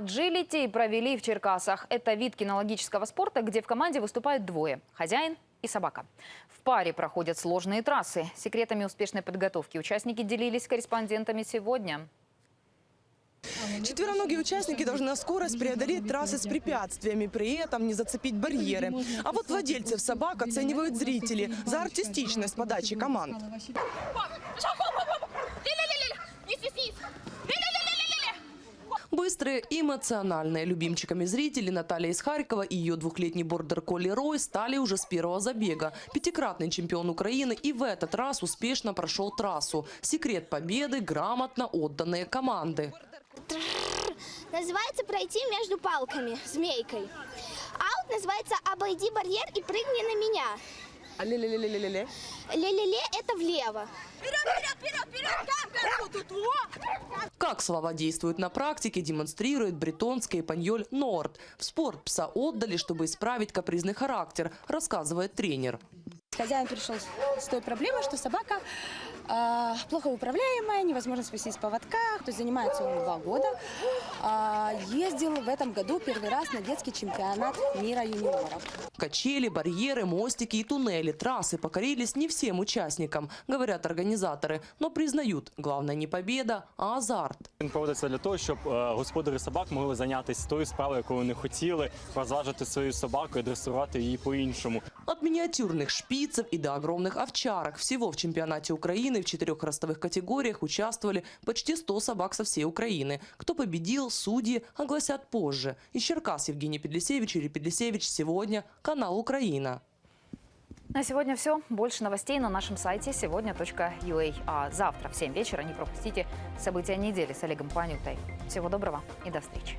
Джилити провели в Черкасах. Это вид кинологического спорта, где в команде выступают двое – хозяин и собака. В паре проходят сложные трассы. Секретами успешной подготовки участники делились с корреспондентами сегодня. Четвероногие участники должны на скорость преодолеть трассы с препятствиями, при этом не зацепить барьеры. А вот владельцев собак оценивают зрители за артистичность подачи команд. Быстрые и эмоциональные. Любимчиками зрителей Наталья из Харькова и ее двухлетний бордер-колли Рой стали уже с первого забега. Пятикратный чемпион Украины и в этот раз успешно прошел трассу. Секрет победы – грамотно отданные команды. Называется пройти между палками, змейкой. Аут называется обойди барьер и прыгни на меня. А ле-ле-ле-ле-ле-ле? Ле-ле-ле это влево. Как слова действуют на практике, демонстрирует бретонский паньоль Норд. В спорт пса отдали, чтобы исправить капризный характер, рассказывает тренер. Хозяин пришел с той проблемой, что собака а, плохо управляемая, невозможно спустить с поводка. То есть занимается он два года. А, ездил в этом году первый раз на детский чемпионат мира юниоров. Качели, барьеры, мостики и туннели, трассы покорились не всем участникам, говорят организаторы, но признают, главное не победа, а азарт. Він проводиться для того, щоб е, господарі собак могли зайнятися тою справою, яку вони хотіли, розважити свою собаку і дресувати її по-іншому. От миниатюрных шпицев и до огромных овчарок. Всего в чемпионате Украины в четырех ростовых категориях участвовали почти 100 собак со всей Украины. Кто победил, судьи огласят позже. Из Черкас Евгений Педлисевич, Юрий Педлисевич. Сегодня канал «Украина». На сегодня все. Больше новостей на нашем сайте сегодня.ua. А завтра в 7 вечера не пропустите события недели с Олегом Панютой. Всего доброго и до встречи.